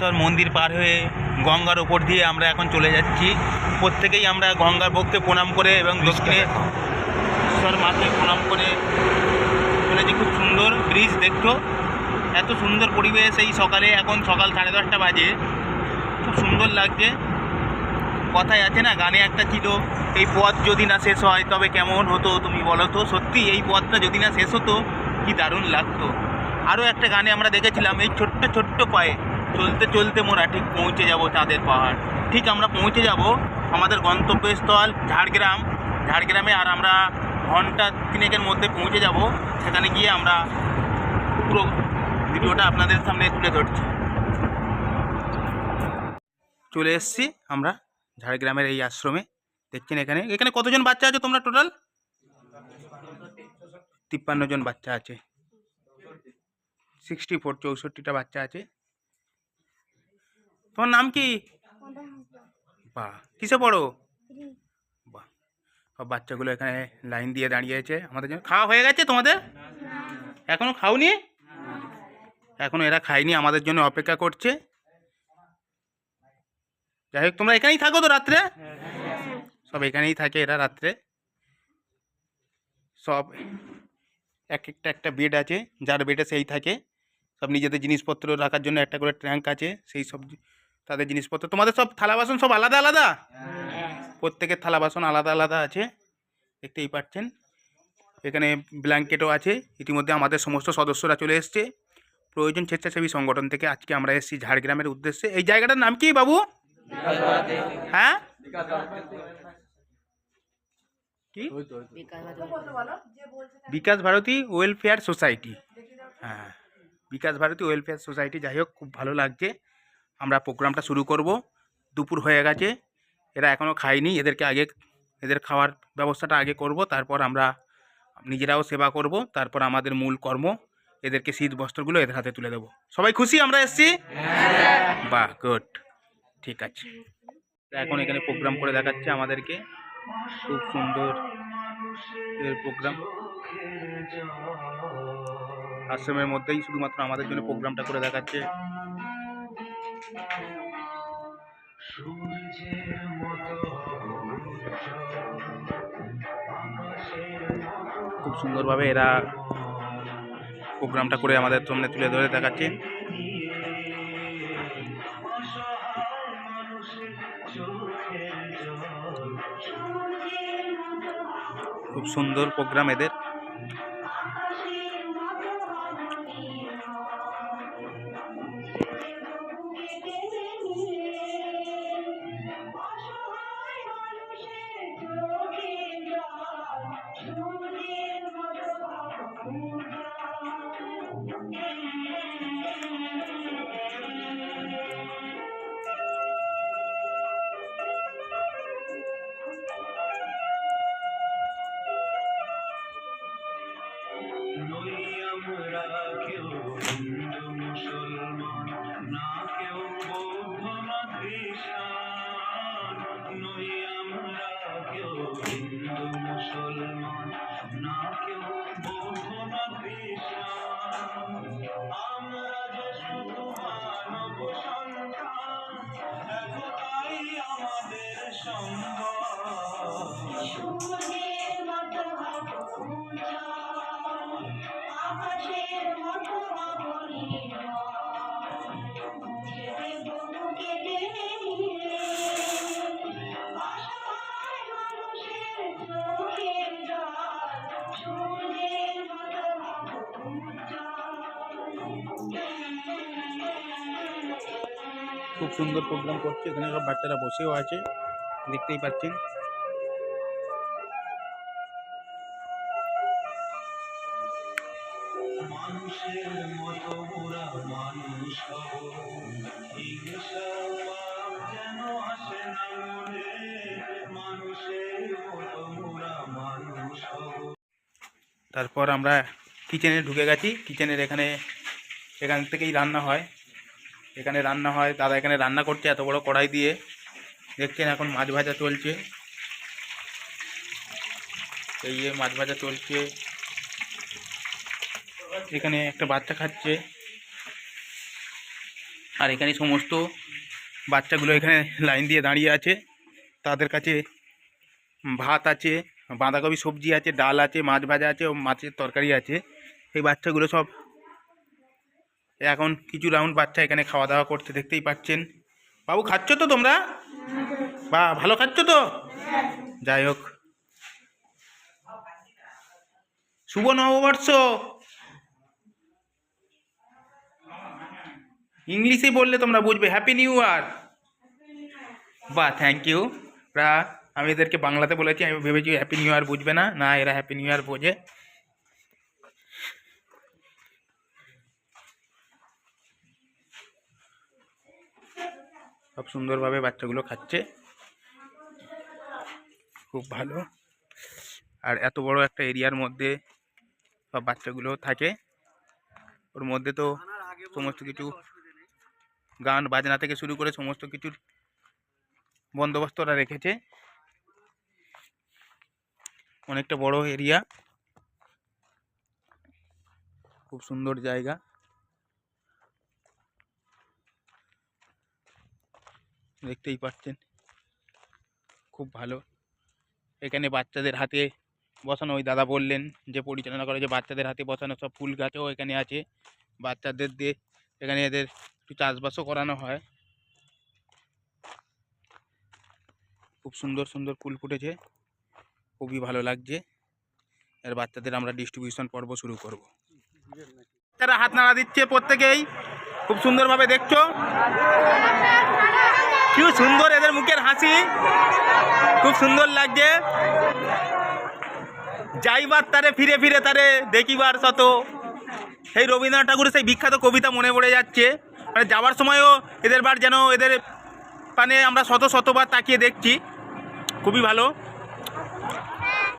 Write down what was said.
ঈশ্বর মন্দির পার হয়ে গঙ্গার ওপর দিয়ে আমরা এখন চলে যাচ্ছি। প্রত্যেকেই আমরা গঙ্গার বুককে প্রণাম করে এবং দক্ষিণে ঈশ্বর মাকে প্রণাম করে। চলেছি খুব সুন্দর ব্রিজ দেখছ? এত সুন্দর পরিবেশ এই সকালে এখন সকাল সাড়ে দশটা বাজে। খুব সুন্দর লাগছে। কথায় আছে না গানে একটা ছিল এই পথ যদি না শেষ হয় তবে কেমন হতো তুমি বলো তো? সত্যি এই পথটা যদি না শেষ হতো কি দারুণ লাগতো। আরও একটা গানে আমরা দেখেছিলাম এই ছোট্ট ছোট্ট পায়ে। চলতে চলতে মোরা ঠিক পৌঁছে যাব চাঁদের পাহাড়। ঠিক আমরা পৌঁছে যাব আমাদের গন্তব্যস্থল ঝাড়গ্রাম। ঝাড়গ্রামে আর আমরা ঘণ্টা তিনেকের মধ্যে পৌঁছে যাব। সেখানে গিয়ে আমরা পুরো ভিডিওটা আপনাদের সামনে তুলে ধরছি। চলে এসছি আমরা ঝাড়গ্রামের এই আশ্রমে। দেখছেন এখানে। এখানে কতজন বাচ্চা আছে তোমরা টোটাল? তিপ্পান্ন জন বাচ্চা আছে। সিক্সটি ফোর, চৌষট্টিটা বাচ্চা আছে। তোমার নাম কি? বাহ কিসে পড়ো? বাহ সব বাচ্চাগুলো এখানে লাইন দিয়ে দাঁড়িয়েছে আমাদের জন্য খাওয়া হয়ে গেছে তোমাদের? এখনও খাওনি? এখনও এরা খায়নি আমাদের জন্য অপেক্ষা করছে। যাই হোক তোমরা এখানেই থাকো তো রাত্রে? সব এখানেই থাকে এরা রাত্রে। সব এক একটা একটা বেড আছে যার বেডে সেই থাকে। সব নিজেদের জিনিসপত্র রাখার জন্য একটা করে ট্যাঙ্ক আছে সেই সব তাদের জিনিসপত্র। তোমাদের সব থালা বাসন সব আলাদা আলাদা? প্রত্যেকের থালা বাসন আলাদা আলাদা আছে, দেখতেই পাচ্ছেন। এখানে ব্ল্যাঙ্কেটও আছে, ইতিমধ্যে আমাদের সমস্ত সদস্যরা চলে এসছে। প্রয়োজন স্বেচ্ছাসেবী সংগঠন থেকে আজকে আমরা এসেছি ঝাড়গ্রামের উদ্দেশ্যে। এই জায়গাটার নাম কি বাবু? হ্যাঁ? Bikash Bharati welfare society. হ্যাঁ বিকাশ ভারতী ওয়েলফেয়ার সোসাইটি, যাই হোক, খুব ভালো লাগছে। আমরা প্রোগ্রামটা শুরু করব। দুপুর হয়ে গেছে। এরা এখনও খায়নি। এদেরকে আগে, এদের খাওয়ার ব্যবস্থাটা আগে করব। তারপর আমরা নিজেরাও সেবা করব। তারপর আমাদের মূল কর্ম, এদেরকে শীত বস্ত্রগুলো এদের হাতে তুলে দেবো। সবাই খুশি? আমরা এসছি? বাহ, গুড। ঠিক আছে। এখন এখানে প্রোগ্রাম করে দেখাচ্ছে আমাদেরকে। খুব সুন্দর এর প্রোগ্রাম। আশ্রমের মধ্যেই শুধুমাত্র আমাদের জন্য প্রোগ্রামটা করে দেখাচ্ছে। খুব সুন্দরভাবে এরা প্রোগ্রামটা করে আমাদের সামনে তুলে ধরে দেখাচ্ছে। খুব সুন্দর প্রোগ্রাম এদের। নই আমরা কেউ হিন্দু মুসলমান না কেউ বৌদ্ধ না আমাদের সম্ভব খুব সুন্দর প্রোগ্রাম করছে। এখানে সব বাচ্চারা বসেও আছে। দেখতেই পাচ্ছেন। তারপর আমরা কিচেনে ঢুকে গেছি। কিচেনের এখানে এখান থেকেই রান্না হয়। এখানে রান্না হয়। দাদা এখানে রান্না করছে এত বড় কড়াই দিয়ে। দেখছেন এখন মাছ ভাজা চলছে। এই যে মাছ ভাজা চলছে। এখানে একটা বাচ্চা খাচ্ছে। আর এখানে সমস্ত বাচ্চাগুলো এখানে লাইন দিয়ে দাঁড়িয়ে আছে। তাদের কাছে ভাত আছে, বাঁধাকপি সবজি আছে, ডাল আছে, মাছ ভাজা আছে ও মাছের তরকারি আছে। এই বাচ্চাগুলো সব এখন কিছু রাউন্ড বাচ্চা এখানে খাওয়া দাওয়া করতে দেখতেই পাচ্ছেন। বাবু, খাচ্ছ তো তোমরা? বা, ভালো খাচ্ছ তো? যাই হোক। শুভ নববর্ষ। ইংলিশে বললে তোমরা বুঝবে হ্যাপি নিউ ইয়ার বা থ্যাংক ইউ ওরা আমি এদেরকে বাংলাতে বলেছি, আমি ভেবেছি হ্যাপি নিউ ইয়ার বুঝবে না। না, এরা হ্যাপি নিউ ইয়ার বোঝে। সব সুন্দরভাবে বাচ্চাগুলো খাচ্ছে। খুব ভালো। আর এত বড় একটা এরিয়ার মধ্যে সব বাচ্চাগুলো থাকে। ওর মধ্যে তো সমস্ত কিছু গান বাজনা থেকে শুরু করে সমস্ত কিছুর বন্দোবস্ত ওরা রেখেছে। অনেকটা বড় এরিয়া। খুব সুন্দর জায়গা। দেখতেই পাচ্ছেন। খুব ভালো। এখানে বাচ্চাদের হাতে বসানো, ওই দাদা বললেন যে, পরিচালনা করে যে, বাচ্চাদের হাতে বসানো সব ফুল গাছও এখানে আছে। বাচ্চাদের দিয়ে এখানে এদের একটু চাষবাসও করানো হয়। খুব সুন্দর সুন্দর ফুল ফুটেছে। খুবই ভালো লাগছে। আর বাচ্চাদের আমরা ডিস্ট্রিবিউশন পর্ব শুরু করব। তারা হাত নাড়া দিচ্ছে প্রত্যেকেই। খুব সুন্দরভাবে দেখছ। কি সুন্দর এদের মুখের হাসি। খুব সুন্দর লাগছে। যাইবার তারে, ফিরে ফিরে তারে দেখিবার শত। সেই রবীন্দ্রনাথ ঠাকুরের সেই বিখ্যাত কবিতা মনে পড়ে যাচ্ছে। মানে যাওয়ার সময়ও এদের বার যেন এদের পানে আমরা শত শতবার তাকিয়ে দেখছি। খুবই ভালো।